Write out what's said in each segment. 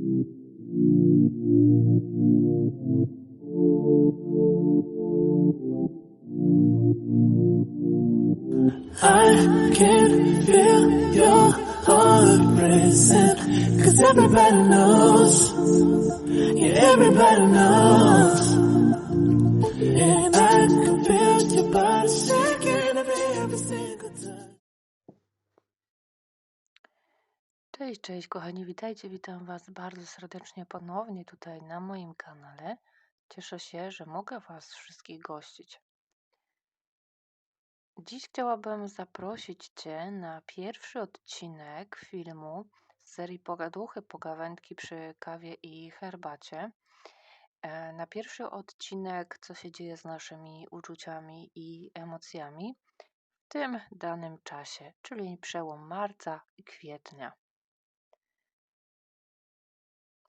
I can feel your heart racing. Cause everybody knows. Yeah, everybody knows. Cześć, kochani, witajcie, witam Was bardzo serdecznie ponownie tutaj na moim kanale. Cieszę się, że mogę Was wszystkich gościć. Dziś chciałabym zaprosić Cię na pierwszy odcinek filmu z serii Pogaduchy, pogawędki przy kawie i herbacie. E, Na pierwszy odcinek, co się dzieje z naszymi uczuciami i emocjami w tym danym czasie, czyli przełom marca i kwietnia.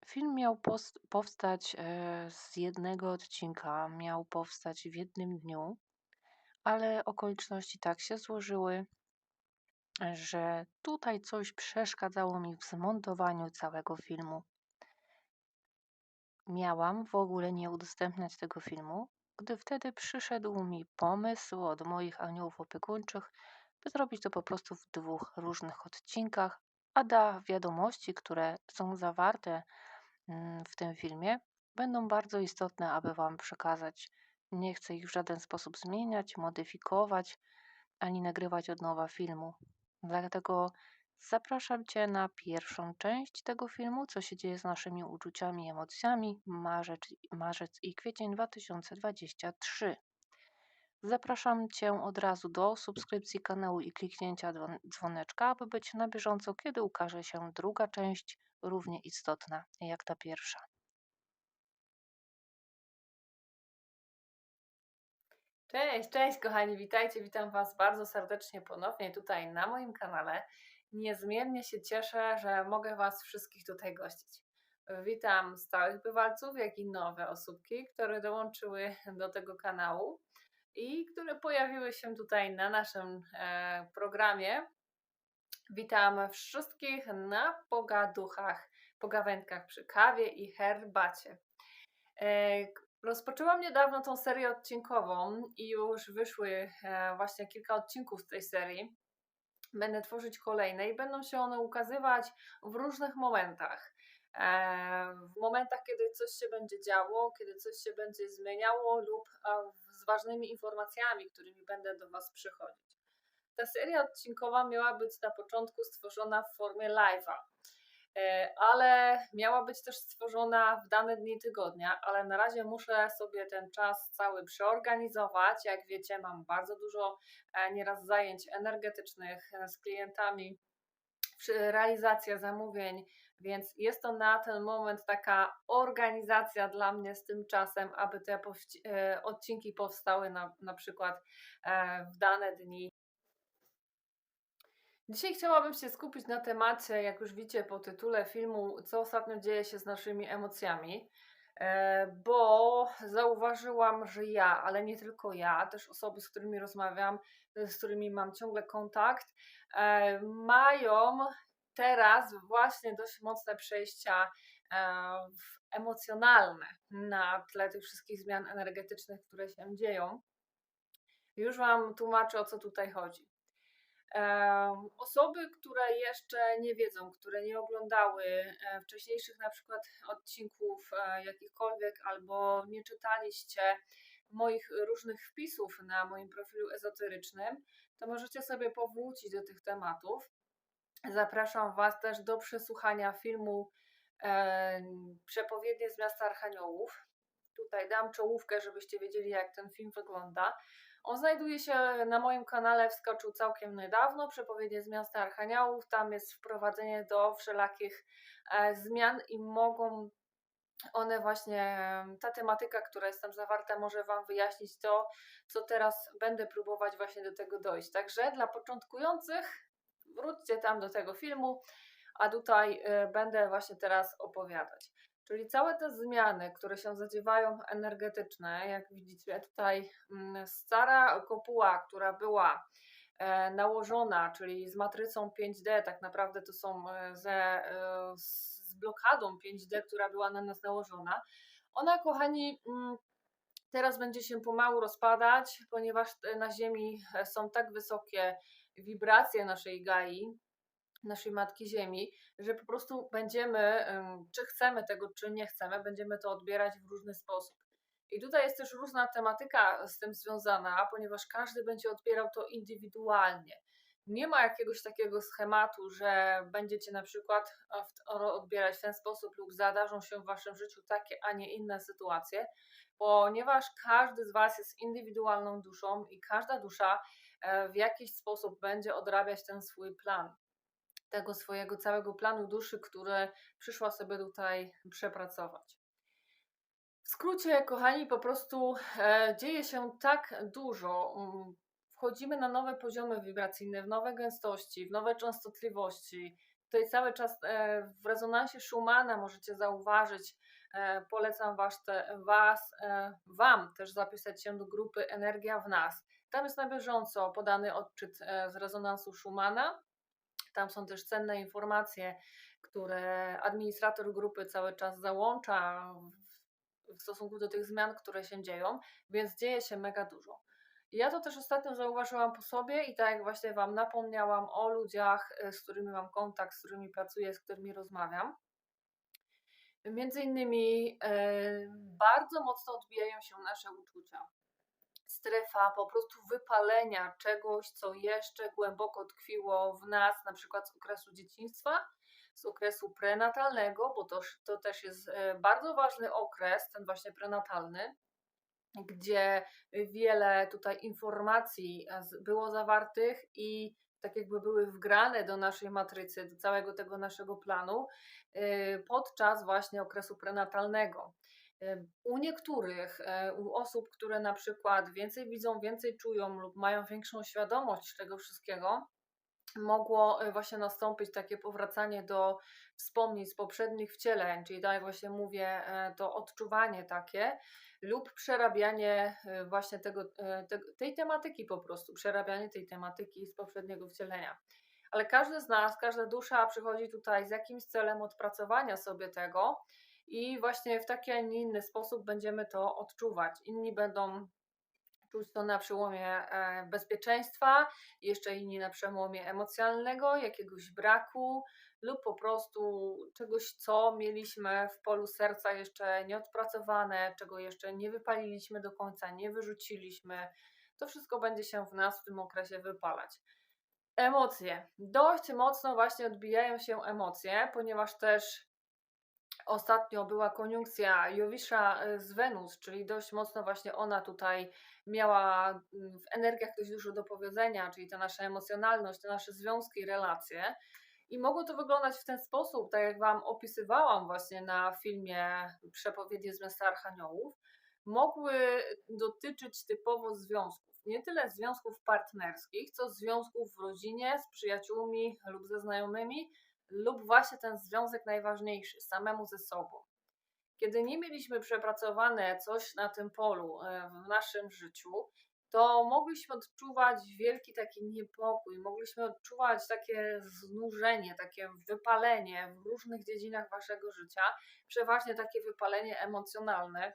Film miał pos- powstać e, z jednego odcinka, miał powstać w jednym dniu, ale okoliczności tak się złożyły, że tutaj coś przeszkadzało mi w zmontowaniu całego filmu. Miałam w ogóle nie udostępniać tego filmu, gdy wtedy przyszedł mi pomysł od moich aniołów opiekuńczych, by zrobić to po prostu w dwóch różnych odcinkach, a da wiadomości, które są zawarte w tym filmie, będą bardzo istotne, aby Wam przekazać. Nie chcę ich w żaden sposób zmieniać, modyfikować, ani nagrywać od nowa filmu. Dlatego zapraszam Cię na pierwszą część tego filmu, co się dzieje z naszymi uczuciami i emocjami, marzec, marzec i kwiecień 2023. Zapraszam Cię od razu do subskrypcji kanału i kliknięcia dzwon- dzwoneczka, aby być na bieżąco, kiedy ukaże się druga część, równie istotna jak ta pierwsza. Cześć, cześć kochani, witajcie, witam Was bardzo serdecznie ponownie tutaj na moim kanale. Niezmiernie się cieszę, że mogę Was wszystkich tutaj gościć. Witam stałych bywalców, jak i nowe osóbki, które dołączyły do tego kanału i które pojawiły się tutaj na naszym e, programie. Witam wszystkich na pogaduchach, pogawędkach przy kawie i herbacie. E, Rozpoczęłam niedawno tą serię odcinkową i już wyszły e, właśnie kilka odcinków z tej serii. Będę tworzyć kolejne i będą się one ukazywać w różnych momentach. E, W momentach, kiedy coś się będzie działo, kiedy coś się będzie zmieniało lub z ważnymi informacjami, którymi będę do Was przychodzić. Ta seria odcinkowa miała być na początku stworzona w formie live'a. E, ale miała być też stworzona w dane dni tygodnia, ale na razie muszę sobie ten czas cały przeorganizować. Jak wiecie, mam bardzo dużo e, nieraz zajęć energetycznych e, z klientami, realizacja zamówień, więc jest to na ten moment taka organizacja dla mnie z tym czasem, aby te odcinki powstały na, na przykład w dane dni. Dzisiaj chciałabym się skupić na temacie, jak już widzicie po tytule filmu, co ostatnio dzieje się z naszymi emocjami, e, bo zauważyłam, że ja, ale nie tylko ja, też osoby, z którymi rozmawiam, z którymi mam ciągle kontakt, e, mają teraz właśnie dość mocne przejścia e, emocjonalne na tle tych wszystkich zmian energetycznych, które się dzieją. Już Wam tłumaczę, o co tutaj chodzi. Osoby, które jeszcze nie wiedzą, które nie oglądały e, wcześniejszych na przykład odcinków e, jakichkolwiek albo nie czytaliście moich różnych wpisów na moim profilu ezoterycznym, to możecie sobie powrócić do tych tematów. Zapraszam Was też do przesłuchania filmu Przepowiednie z miasta Archaniołów. Tutaj dam czołówkę, żebyście wiedzieli, jak ten film wygląda. On znajduje się na moim kanale, wskoczył całkiem niedawno, przepowiednie z miasta Archaniołów. Tam jest wprowadzenie do wszelakich e, zmian i mogą one właśnie, ta tematyka, która jest tam zawarta, może Wam wyjaśnić to, co teraz będę próbować właśnie do tego dojść. Także dla początkujących wróćcie tam do tego filmu, a tutaj e, będę właśnie teraz opowiadać. Czyli całe te zmiany, które się zadziewają energetyczne, jak widzicie tutaj mm, stara kopuła, która była e, nałożona, czyli z matrycą 5D, tak naprawdę to są e, ze, e, z blokadą 5D, która była na nas nałożona. Ona, kochani, mm, teraz będzie się pomału rozpadać, ponieważ na Ziemi są tak wysokie wibracje naszej Gai, naszej Matki Ziemi, że po prostu będziemy, czy chcemy tego, czy nie chcemy, będziemy to odbierać w różny sposób. I tutaj jest też różna tematyka z tym związana, ponieważ każdy będzie odbierał to indywidualnie. Nie ma jakiegoś takiego schematu, że będziecie na przykład odbierać w ten sposób lub zadarzą się w waszym życiu takie, a nie inne sytuacje, ponieważ każdy z was jest indywidualną duszą i każda dusza e, w jakiś sposób będzie odrabiać ten swój plan tego swojego całego planu duszy, który przyszła sobie tutaj przepracować. W skrócie, kochani, po prostu e, dzieje się tak dużo. Mm, wchodzimy na nowe poziomy wibracyjne, w nowe gęstości, w nowe częstotliwości. Tutaj cały czas e, w rezonansie Schumana możecie zauważyć, e, polecam was, te, was Wam też zapisać się do grupy Energia w nas. Tam jest na bieżąco podany odczyt z rezonansu Schumana. Tam są też cenne informacje, które administrator grupy cały czas załącza w stosunku do tych zmian, które się dzieją, więc dzieje się mega dużo. Ja to też ostatnio zauważyłam po sobie i tak jak właśnie Wam napomniałam o ludziach, e, z którymi mam kontakt, z którymi pracuję, z którymi rozmawiam. Między innymi e, bardzo mocno odbijają się nasze uczucia. Strefa po prostu wypalenia czegoś, co jeszcze głęboko tkwiło w nas, na przykład z okresu dzieciństwa, z okresu prenatalnego, bo to, to też jest e, bardzo ważny okres, ten właśnie prenatalny, gdzie wiele tutaj informacji e, było zawartych i tak jakby były wgrane do naszej matrycy, do całego tego naszego planu e, podczas właśnie okresu prenatalnego. U niektórych, u osób, które na przykład więcej widzą, więcej czują lub mają większą świadomość tego wszystkiego, mogło e, właśnie nastąpić takie powracanie do wspomnień z poprzednich wcieleń, czyli tak jak właśnie mówię, e, to odczuwanie takie lub przerabianie e, właśnie tego, te, tej tematyki po prostu, przerabianie tej tematyki z poprzedniego wcielenia. Ale każdy z nas, każda dusza przychodzi tutaj z jakimś celem odpracowania sobie tego i właśnie w taki, a nie inny sposób będziemy to odczuwać. Inni będą czuć to na przełomie e, bezpieczeństwa, jeszcze inni na przełomie emocjonalnego, jakiegoś braku lub po prostu czegoś, co mieliśmy w polu serca jeszcze nieodpracowane, czego jeszcze nie wypaliliśmy do końca, nie wyrzuciliśmy. To wszystko będzie się w nas w tym okresie wypalać. Emocje. Dość mocno właśnie odbijają się emocje, ponieważ też ostatnio była koniunkcja Jowisza e, z Wenus, czyli dość mocno właśnie ona tutaj miała mm, w energiach dość dużo do powiedzenia, czyli ta nasza emocjonalność, te nasze związki, relacje. I mogło to wyglądać w ten sposób, tak jak Wam opisywałam właśnie na filmie Przepowiednie z Miasta Archaniołów, mogły dotyczyć typowo związków. Nie tyle związków partnerskich, co związków w rodzinie, z przyjaciółmi lub ze znajomymi, lub właśnie ten związek najważniejszy, samemu ze sobą. Kiedy nie mieliśmy przepracowane coś na tym polu e, w naszym życiu, to mogliśmy odczuwać wielki taki niepokój, mogliśmy odczuwać takie znużenie, takie wypalenie w różnych dziedzinach waszego życia, przeważnie takie wypalenie emocjonalne,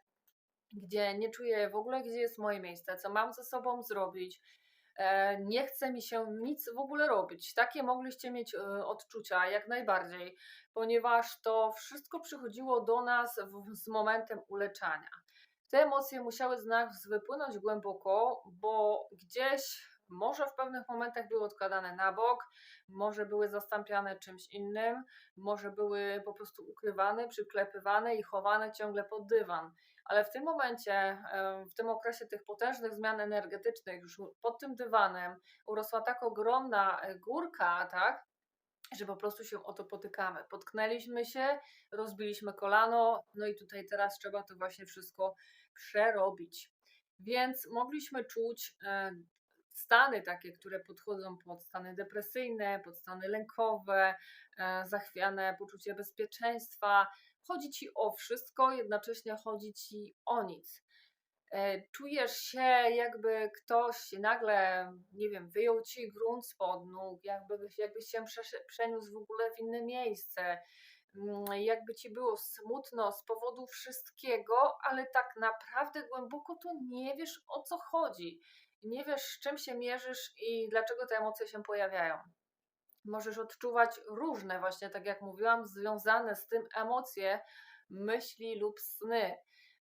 gdzie nie czuję w ogóle, gdzie jest moje miejsce, co mam ze sobą zrobić, nie chce mi się nic w ogóle robić. Takie mogliście mieć e, odczucia jak najbardziej, ponieważ to wszystko przychodziło do nas z momentem uleczania. Te emocje musiały z nas wypłynąć głęboko, bo gdzieś może w pewnych momentach były odkładane na bok, może były zastąpiane czymś innym, może były po prostu ukrywane, przyklepywane i chowane ciągle pod dywan ale w tym momencie, w tym okresie tych potężnych zmian energetycznych, już pod tym dywanem urosła tak ogromna e, górka, tak, że po prostu się o to potykamy. Potknęliśmy się, rozbiliśmy kolano, no i tutaj teraz trzeba to właśnie wszystko przerobić. Więc mogliśmy czuć e, stany takie, które podchodzą pod stany depresyjne, pod stany lękowe, e, zachwiane poczucie bezpieczeństwa, chodzi ci o wszystko, jednocześnie chodzi ci o nic. E, czujesz się, jakby ktoś nagle, nie wiem, wyjął ci grunt spod nóg, jakby, jakbyś się przeniósł w ogóle w inne miejsce. mm, jakby ci było smutno z powodu wszystkiego, ale tak naprawdę głęboko to nie wiesz o co chodzi. Nie wiesz, z czym się mierzysz i dlaczego te emocje się pojawiają. Możesz odczuwać różne, właśnie tak jak mówiłam, związane z tym emocje, myśli lub sny.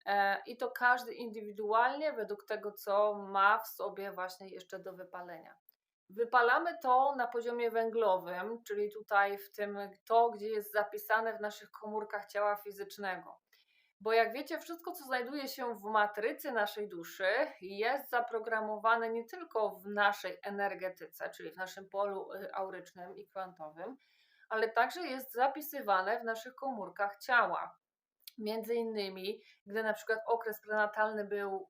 E, I to każdy indywidualnie, według tego, co ma w sobie właśnie jeszcze do wypalenia. Wypalamy to na poziomie węglowym, czyli tutaj w tym to, gdzie jest zapisane w naszych komórkach ciała fizycznego. Bo jak wiecie, wszystko, co znajduje się w matrycy naszej duszy, jest zaprogramowane nie tylko w naszej energetyce, czyli w naszym polu y, aurycznym i kwantowym, ale także jest zapisywane w naszych komórkach ciała. Między innymi, gdy na przykład okres prenatalny był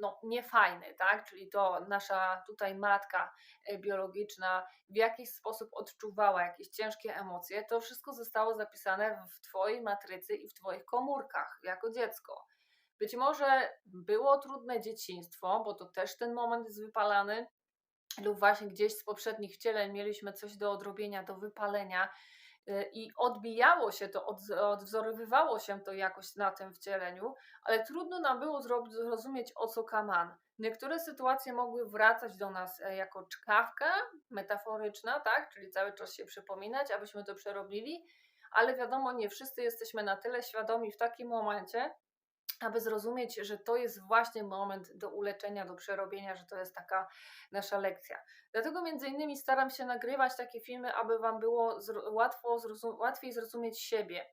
no, niefajny, tak? Czyli to nasza tutaj matka e, biologiczna w jakiś sposób odczuwała jakieś ciężkie emocje, to wszystko zostało zapisane w Twojej matrycy i w Twoich komórkach jako dziecko. Być może było trudne dzieciństwo, bo to też ten moment jest wypalany, lub właśnie gdzieś z poprzednich wcieleń mieliśmy coś do odrobienia, do wypalenia, i odbijało się to, odwzorowywało się to jakoś na tym wcieleniu, ale trudno nam było zrozumieć o co kaman. Niektóre sytuacje mogły wracać do nas e, jako czkawka metaforyczna, tak? czyli cały czas się przypominać, abyśmy to przerobili, ale wiadomo, nie wszyscy jesteśmy na tyle świadomi w takim momencie, aby zrozumieć, że to jest właśnie moment do uleczenia, do przerobienia, że to jest taka nasza lekcja. Dlatego między innymi staram się nagrywać takie filmy, aby Wam było łatwo zrozum łatwiej zrozumieć siebie,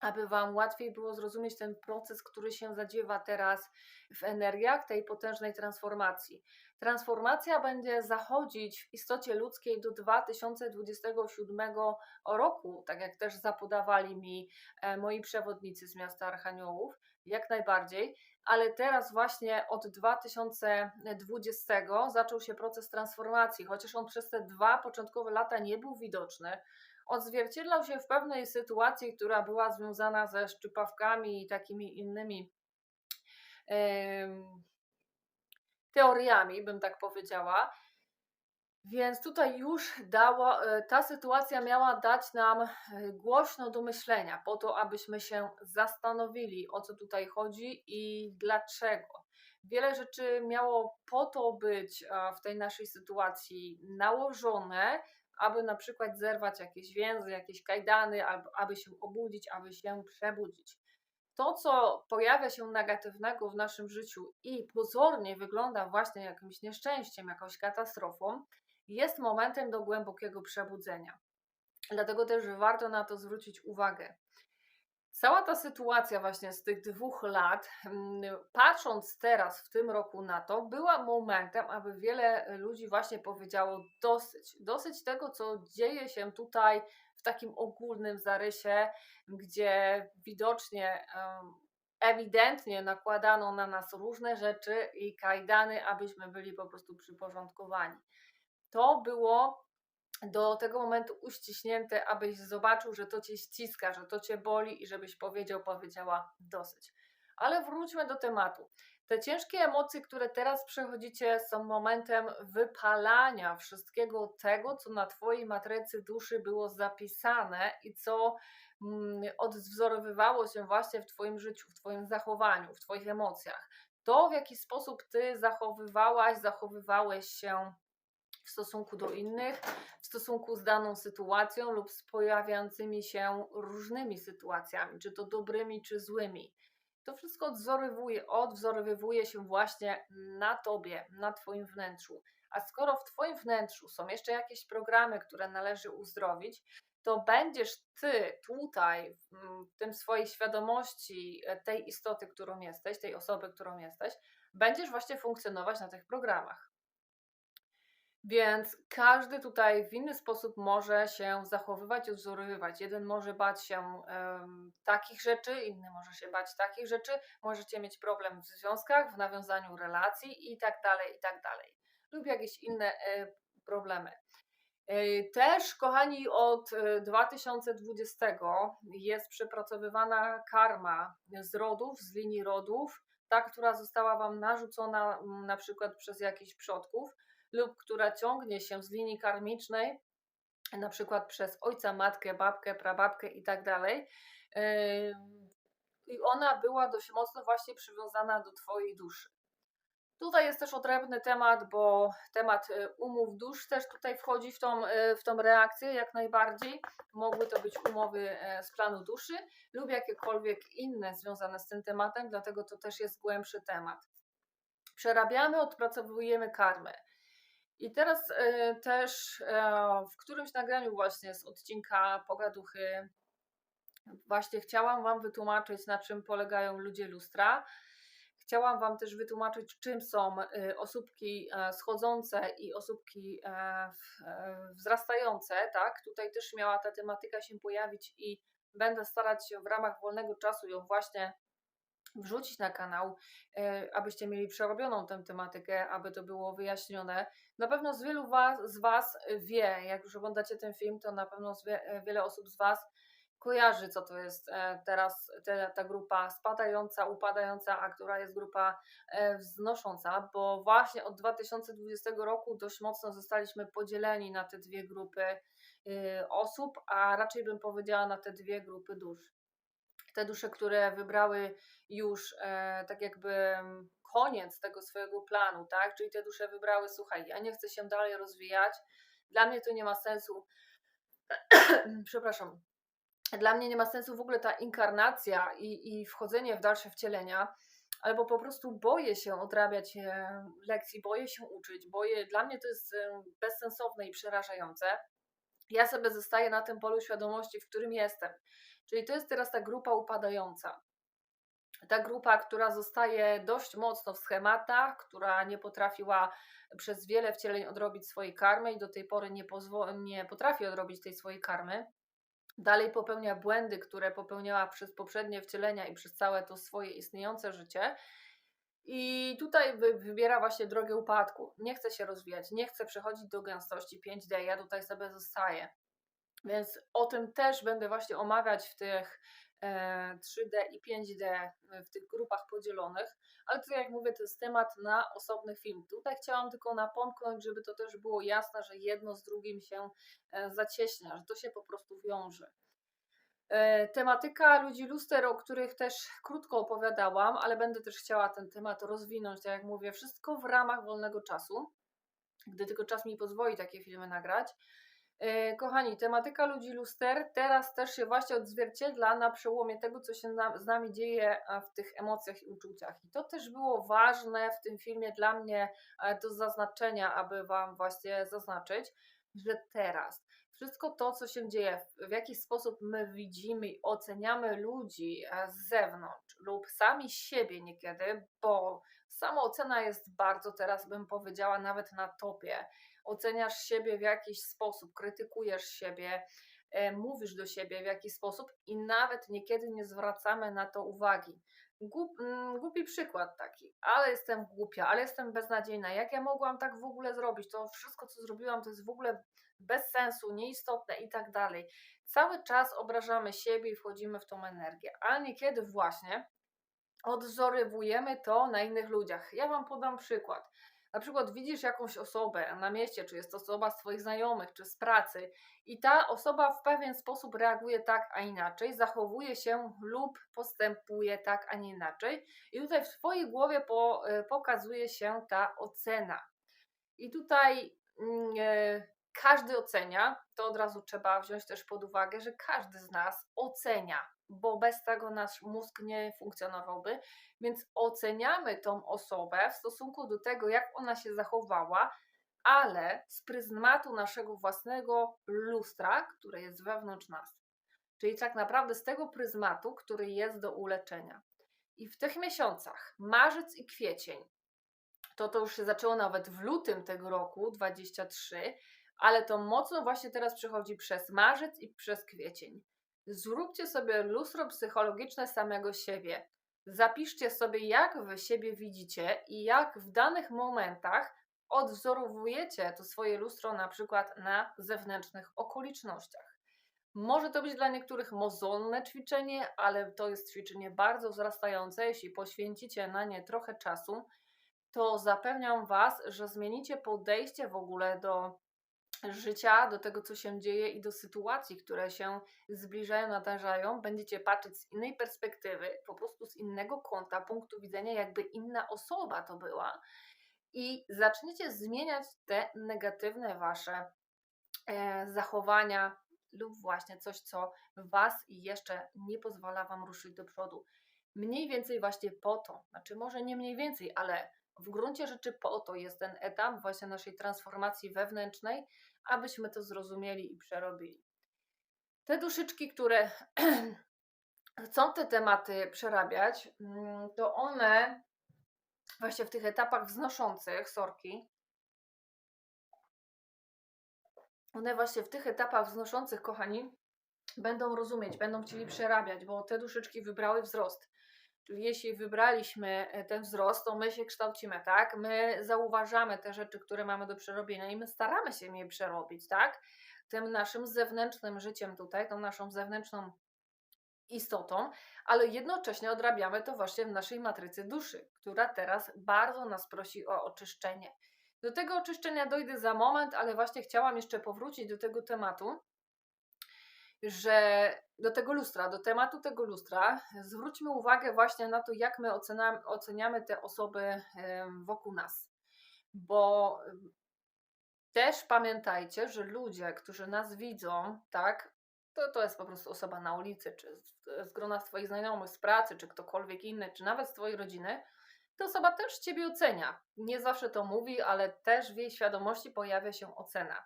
aby Wam łatwiej było zrozumieć ten proces, który się zadziewa teraz w energiach tej potężnej transformacji. Transformacja będzie zachodzić w istocie ludzkiej do 2027 roku, tak jak też zapodawali mi e, moi przewodnicy z miasta Archaniołów jak najbardziej, ale teraz właśnie od 2020 zaczął się proces transformacji, chociaż on przez te dwa początkowe lata nie był widoczny. Odzwierciedlał się w pewnej sytuacji, która była związana ze szczypawkami i takimi innymi yy, teoriami, bym tak powiedziała. Więc tutaj już dała, e, ta sytuacja miała dać nam e, głośno do myślenia, po to, abyśmy się zastanowili, o co tutaj chodzi i dlaczego. Wiele rzeczy miało po to być w tej naszej sytuacji nałożone, aby na przykład zerwać jakieś więzy, jakieś kajdany, albo aby się obudzić, aby się przebudzić. To, co pojawia się negatywnego w naszym życiu i pozornie wygląda właśnie jakimś nieszczęściem, jakąś katastrofą, jest momentem do głębokiego przebudzenia. Dlatego też warto na to zwrócić uwagę. Cała ta sytuacja właśnie z tych dwóch lat, mm, patrząc teraz w tym roku na to, była momentem, aby wiele ludzi właśnie powiedziało dosyć. Dosyć tego, co dzieje się tutaj w takim ogólnym zarysie, gdzie widocznie, ewidentnie nakładano na nas różne rzeczy i kajdany, abyśmy byli po prostu przyporządkowani to było do tego momentu uściśnięte, abyś zobaczył, że to cię ściska, że to cię boli i żebyś powiedział, powiedziała dosyć. Ale wróćmy do tematu. Te ciężkie emocje, które teraz przechodzicie, są momentem wypalania wszystkiego tego, co na Twojej matrycy duszy było zapisane i co mm, odwzorowywało się właśnie w Twoim życiu, w Twoim zachowaniu, w Twoich emocjach. To, w jaki sposób Ty zachowywałaś, zachowywałeś się w stosunku do innych, w stosunku z daną sytuacją lub z pojawiającymi się różnymi sytuacjami, czy to dobrymi, czy złymi. To wszystko odwzorowuje, odwzorowywuje się właśnie na tobie, na twoim wnętrzu. A skoro w twoim wnętrzu są jeszcze jakieś programy, które należy uzdrowić, to będziesz ty tutaj, w tym swojej świadomości, e, tej istoty, którą jesteś, tej osoby, którą jesteś, będziesz właśnie funkcjonować na tych programach. Więc każdy tutaj w inny sposób może się zachowywać, odwzorowywać. Jeden może bać się um, takich rzeczy, inny może się bać takich rzeczy. Możecie mieć problem w związkach, w nawiązaniu relacji i tak dalej, i tak dalej. Lub jakieś inne e, problemy. E, też, kochani, od 2020 e, jest przepracowywana karma z rodów, z linii rodów, ta, która została Wam narzucona na przykład przez jakichś przodków lub która ciągnie się z linii karmicznej na przykład przez ojca, matkę, babkę, prababkę i tak dalej. I ona była dość mocno właśnie przywiązana do Twojej duszy. Tutaj jest też odrębny temat, bo temat e, umów dusz też tutaj wchodzi w tą, e, w tą reakcję jak najbardziej. Mogły to być umowy e, z planu duszy lub jakiekolwiek inne związane z tym tematem, dlatego to też jest głębszy temat. Przerabiamy, odpracowujemy karmę. I teraz też w którymś nagraniu właśnie z odcinka Pogaduchy właśnie chciałam Wam wytłumaczyć, na czym polegają ludzie lustra Chciałam Wam też wytłumaczyć, czym są y, osóbki e, schodzące i osóbki e, e, wzrastające, tak? Tutaj też miała ta tematyka się pojawić i będę starać się w ramach wolnego czasu ją właśnie wrzucić na kanał, abyście mieli przerobioną tę tematykę, aby to było wyjaśnione. Na pewno z wielu was, z Was wie, jak już oglądacie ten film, to na pewno wiele osób z Was kojarzy, co to jest e, teraz te, ta grupa spadająca, upadająca, a która jest grupa e, wznosząca, bo właśnie od 2020 roku dość mocno zostaliśmy podzieleni na te dwie grupy osób, a raczej bym powiedziała na te dwie grupy dusz. Te dusze, które wybrały już e, tak jakby koniec tego swojego planu, tak? Czyli te dusze wybrały, słuchaj, ja nie chcę się dalej rozwijać, dla mnie to nie ma sensu. Przepraszam, dla mnie nie ma sensu w ogóle ta inkarnacja i, i wchodzenie w dalsze wcielenia, albo po prostu boję się odrabiać e, lekcji, boję się uczyć, boję, dla mnie to jest e, bezsensowne i przerażające. Ja sobie zostaję na tym polu świadomości, w którym jestem. Czyli to jest teraz ta grupa upadająca. Ta grupa, która zostaje dość mocno w schematach, która nie potrafiła przez wiele wcieleń odrobić swojej karmy i do tej pory nie, nie potrafi odrobić tej swojej karmy dalej popełnia błędy, które popełniała przez poprzednie wcielenia i przez całe to swoje istniejące życie. I tutaj wybiera właśnie drogę upadku. Nie chce się rozwijać, nie chce przechodzić do gęstości 5D, ja tutaj sobie zostaję. Więc o tym też będę właśnie omawiać w tych 3D e, i 5D, e, w tych grupach podzielonych. Ale to jak mówię, to jest temat na osobny film. Tutaj chciałam tylko napomknąć, żeby to też było jasne, że jedno z drugim się e, zacieśnia, że to się po prostu wiąże. Tematyka ludzi luster, o których też krótko opowiadałam, ale będę też chciała ten temat rozwinąć, tak jak mówię, wszystko w ramach wolnego czasu, gdy tylko czas mi pozwoli takie filmy nagrać. E, kochani, tematyka ludzi luster teraz też się właśnie odzwierciedla na przełomie tego, co się z nami dzieje w tych emocjach i uczuciach. I to też było ważne w tym filmie dla mnie e, do zaznaczenia, aby Wam właśnie zaznaczyć, że teraz wszystko to, co się dzieje, w jaki sposób my widzimy i oceniamy ludzi e, z zewnątrz lub sami siebie niekiedy, bo samoocena jest bardzo teraz, bym powiedziała, nawet na topie oceniasz siebie w jakiś sposób, krytykujesz siebie, e, mówisz do siebie w jakiś sposób i nawet niekiedy nie zwracamy na to uwagi. Mm, głupi przykład taki, ale jestem głupia, ale jestem beznadziejna. Jak ja mogłam tak w ogóle zrobić? To wszystko, co zrobiłam, to jest w ogóle bez sensu, nieistotne i tak dalej. Cały czas obrażamy siebie i wchodzimy w tą energię, ale niekiedy właśnie odwzorowujemy to na innych ludziach. Ja Wam podam przykład. Na przykład widzisz jakąś osobę na mieście, czy jest to osoba z Twoich znajomych, czy z pracy, i ta osoba w pewien sposób reaguje tak, a inaczej, zachowuje się lub postępuje tak, a nie inaczej. I tutaj w Twojej głowie po, y, pokazuje się ta ocena. I tutaj yy, każdy ocenia, to od razu trzeba wziąć też pod uwagę, że każdy z nas ocenia bo bez tego nasz mózg nie funkcjonowałby. Więc oceniamy tą osobę w stosunku do tego, jak ona się zachowała, ale z pryzmatu naszego własnego lustra, które jest wewnątrz nas. Czyli tak naprawdę z tego pryzmatu, który jest do uleczenia. I w tych miesiącach, marzec i kwiecień, to to już się zaczęło nawet w lutym tego roku, 23, ale to mocno właśnie teraz przechodzi przez marzec i przez kwiecień. Zróbcie sobie lustro psychologiczne samego siebie. Zapiszcie sobie, jak wy siebie widzicie i jak w danych momentach odwzorowujecie to swoje lustro na przykład na zewnętrznych okolicznościach. Może to być dla niektórych mozolne ćwiczenie, ale to jest ćwiczenie bardzo wzrastające. Jeśli poświęcicie na nie trochę czasu, to zapewniam Was, że zmienicie podejście w ogóle do życia, do tego, co się dzieje i do sytuacji, które się zbliżają, nadarzają, będziecie patrzeć z innej perspektywy, po prostu z innego kąta, punktu widzenia, jakby inna osoba to była. I zaczniecie zmieniać te negatywne wasze e, zachowania lub właśnie coś, co was jeszcze nie pozwala wam ruszyć do przodu. Mniej więcej właśnie po to, znaczy może nie mniej więcej, ale w gruncie rzeczy po to jest ten etap właśnie naszej transformacji wewnętrznej, abyśmy to zrozumieli i przerobili. Te duszyczki, które chcą te tematy przerabiać, mm, to one właśnie w tych etapach wznoszących sorki, one właśnie w tych etapach wznoszących, kochani, będą rozumieć, będą chcieli przerabiać, bo te duszyczki wybrały wzrost. Czyli jeśli wybraliśmy e, ten wzrost, to my się kształcimy, tak? My zauważamy te rzeczy, które mamy do przerobienia i my staramy się je przerobić, tak? Tym naszym zewnętrznym życiem tutaj, tą naszą zewnętrzną istotą, ale jednocześnie odrabiamy to właśnie w naszej matrycy duszy, która teraz bardzo nas prosi o oczyszczenie. Do tego oczyszczenia dojdę za moment, ale właśnie chciałam jeszcze powrócić do tego tematu, że do tego lustra, do tematu tego lustra, zwróćmy uwagę właśnie na to, jak my oceniamy, oceniamy te osoby wokół nas. Bo też pamiętajcie, że ludzie, którzy nas widzą, tak, to, to jest po prostu osoba na ulicy, czy z, z grona Twoich znajomych, z pracy, czy ktokolwiek inny, czy nawet z Twojej rodziny, ta osoba też Ciebie ocenia. Nie zawsze to mówi, ale też w jej świadomości pojawia się ocena.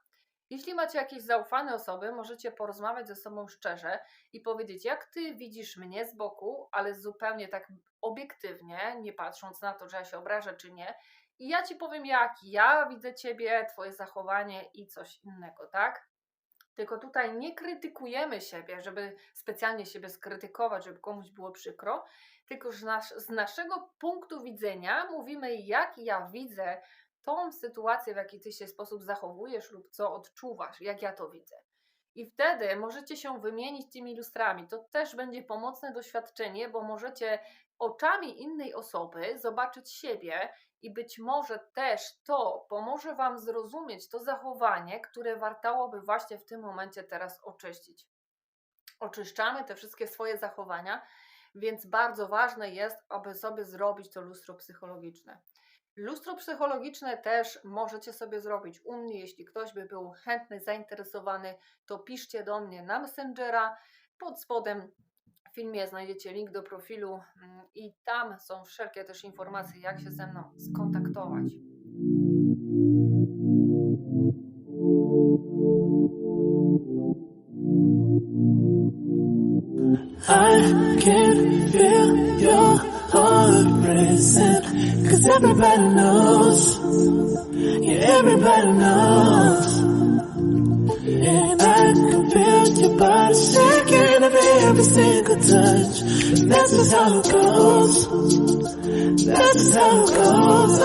Jeśli macie jakieś zaufane osoby, możecie porozmawiać ze sobą szczerze i powiedzieć, jak ty widzisz mnie z boku, ale zupełnie tak obiektywnie, nie patrząc na to, że ja się obrażę czy nie. I ja ci powiem, jak ja widzę ciebie, twoje zachowanie i coś innego, tak? Tylko tutaj nie krytykujemy siebie, żeby specjalnie siebie skrytykować, żeby komuś było przykro, tylko że nasz, z naszego punktu widzenia mówimy, jak ja widzę tą sytuację, w jakiej ty się sposób zachowujesz lub co odczuwasz, jak ja to widzę. I wtedy możecie się wymienić tymi lustrami. To też będzie pomocne doświadczenie, bo możecie oczami innej osoby zobaczyć siebie i być może też to pomoże Wam zrozumieć to zachowanie, które wartałoby właśnie w tym momencie teraz oczyścić. Oczyszczamy te wszystkie swoje zachowania, więc bardzo ważne jest, aby sobie zrobić to lustro psychologiczne. Lustro psychologiczne też możecie sobie zrobić u mnie. Jeśli ktoś by był chętny, zainteresowany, to piszcie do mnie na Messengera. Pod spodem w filmie znajdziecie link do profilu mm, i tam są wszelkie też informacje, jak się ze mną skontaktować. I can feel your heart Cause everybody knows. Yeah, everybody knows. And I can feel your body shaking Every, every single touch. And that's just how it goes. That's just how it goes